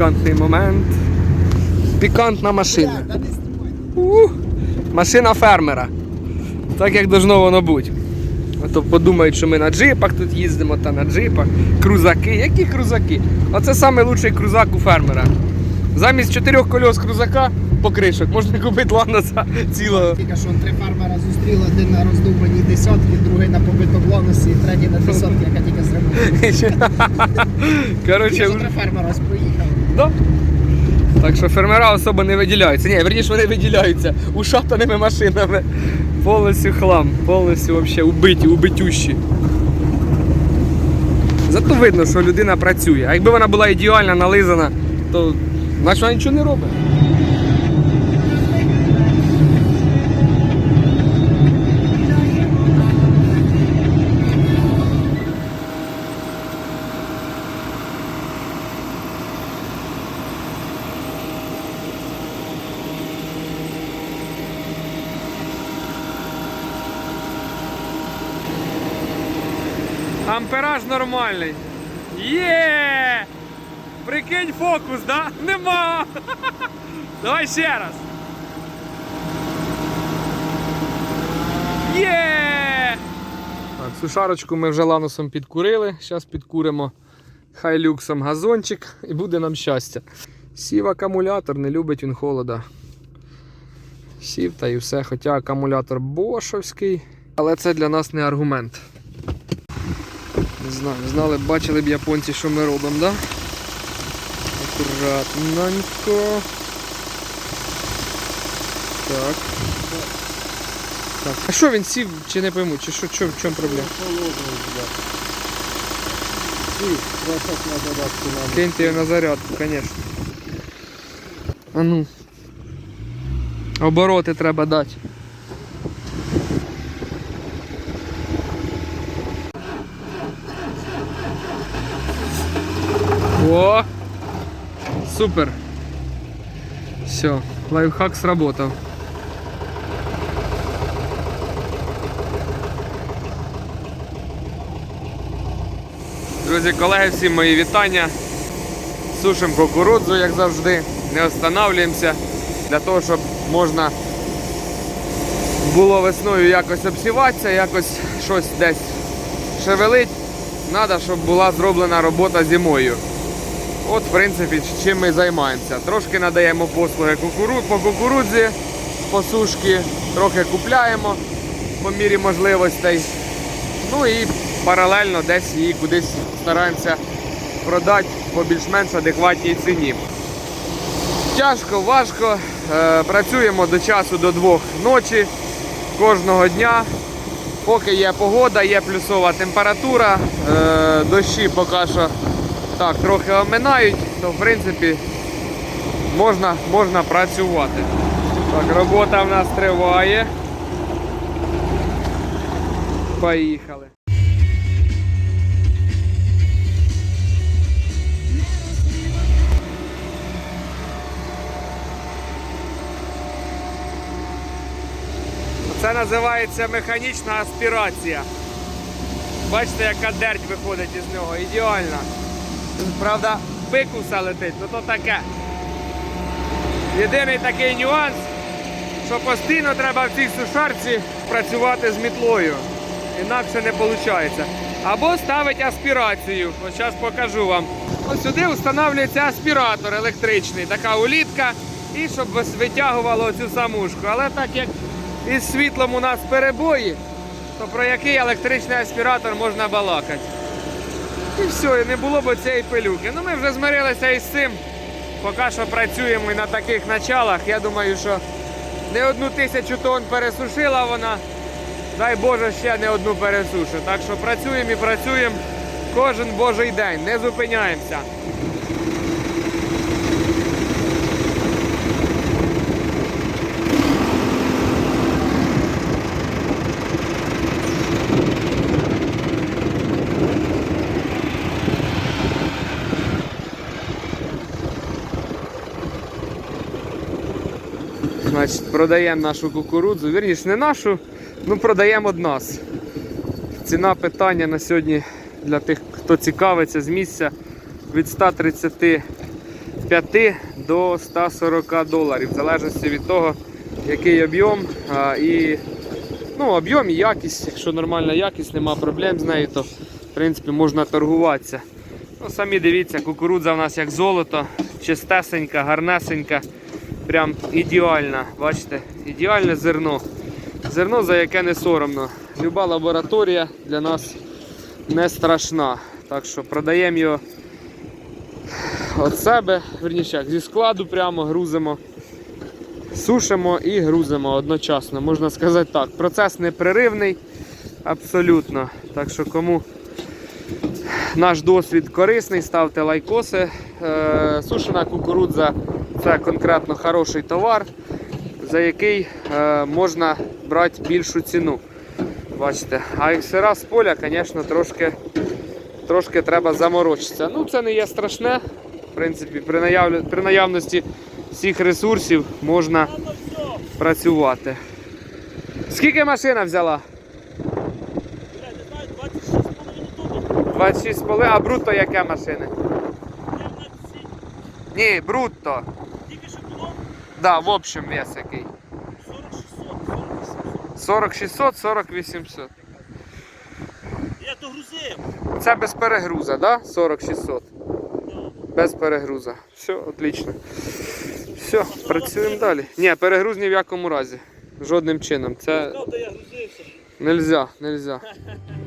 пікантний момент. Пікантна машина. Ух, машина фермера. Так як должно воно бути. А то подумають, що ми на джипах тут їздимо та на джипах. Крузаки. Які крузаки? Оце найкращий крузак у фермера. Замість чотирьох кольос крузака покришок можна купити ланоса цілого. Тільки що три фермера зустріли, один на роздовбаній десятки, другий на побитоблонусі, третій на десятки, яка тільки зремонтує. Коротше, три фермера поїхали. Да. Так що фермера особо не виділяються. Ні, верніше вони виділяються ушатаними машинами. Повністю хлам, повністю вообще убиті, убитющі. Зато видно, що людина працює. А якби вона була ідеально нализана, то значить вона нічого не робить. Ампераж нормальний. Є! Прикинь фокус, да? Нема! Давай ще раз. Є! Так, сушарочку ми вже ланосом підкурили. Зараз підкуримо хайлюксом газончик і буде нам щастя. Сів акумулятор, не любить він холода. Сів та і все, хоча акумулятор бошовський, але це для нас не аргумент. Не знаю, знали, б, бачили б японці, що ми робимо, да? Акуратненько. Так. Так. А що він сів чи не пойму, чи що, що в чому проблема? Киньте його на зарядку, звісно. А ну. Обороти треба дати. Супер! Все, лайфхак сработал. Друзі, колеги, всім мої вітання. Сушимо кукурудзу, як завжди, не останавлюємося для того, щоб можна було весною якось обсіватися, якось щось десь шевелить. Треба, щоб була зроблена робота зимою. От, в принципі, чим ми займаємося. Трошки надаємо послуги кукуру... по кукурудзі, по сушки, трохи купляємо по мірі можливостей. Ну і паралельно десь її кудись стараємося продати по більш-менш адекватній ціні. Тяжко, важко. Е, працюємо до часу до двох ночі кожного дня. Поки є погода, є плюсова температура, е, дощі поки що так, трохи оминають, то в принципі можна, можна працювати. Так, робота в нас триває. Поїхали. Це називається механічна аспірація. Бачите, яка дерть виходить із нього, ідеальна. Правда, пикуса летить, ну то таке. Єдиний такий нюанс, що постійно треба в цій сушарці працювати з мітлою. Інакше не виходить. Або ставить аспірацію. Ось зараз покажу вам. Ось сюди встановлюється аспіратор електричний, така улітка, і щоб витягувало цю самушку. Але так як із світлом у нас перебої, то про який електричний аспіратор можна балакати. І все, і не було б цієї пилюки. Ну ми вже змирилися із цим. Поки що працюємо і на таких началах. Я думаю, що не одну тисячу тонн пересушила вона. Дай Боже, ще не одну пересушить. Так що працюємо і працюємо кожен божий день, не зупиняємося. Значить, продаємо нашу кукурудзу. Вірніше, не нашу, ну продаємо од нас. Ціна питання на сьогодні для тих, хто цікавиться з місця від 130 125 до 140 доларів, в залежності від того, який об'єм і ну, об'єм і якість. Якщо нормальна якість, нема проблем з нею, то в принципі можна торгуватися. Ну, самі дивіться, кукурудза в нас як золото, чистесенька, гарнесенька, прям ідеальна. Бачите, ідеальне зерно. Зерно, за яке не соромно. Люба лабораторія для нас не страшна. Так що продаємо його від себе, верніше, зі складу прямо грузимо, сушимо і грузимо одночасно. Можна сказати так. Процес непреривний, абсолютно. Так що кому наш досвід корисний, ставте лайкоси. Е, сушена кукурудза це конкретно хороший товар, за який е, можна брати більшу ціну. Бачите, а як сира з поля, звісно, трошки, трошки треба заморочитися. Ну, це не є страшне. В принципі, при, наявля- при наявності всіх ресурсів можна працювати. Скільки машина взяла? 26 поли, а брутто яке машини? Ні, брутто. Тільки що було Да, в общем вес який. 40 600, 40 600, 40 800. 40 800. Я догрузив. Це без перегруза, да? 40 600. Да. Без перегруза. Все, отлично. Все, працюємо далі. Ні, перегруз ні в якому разі. Жодним чином. Це Правда, я грузився. нельзя, нельзя.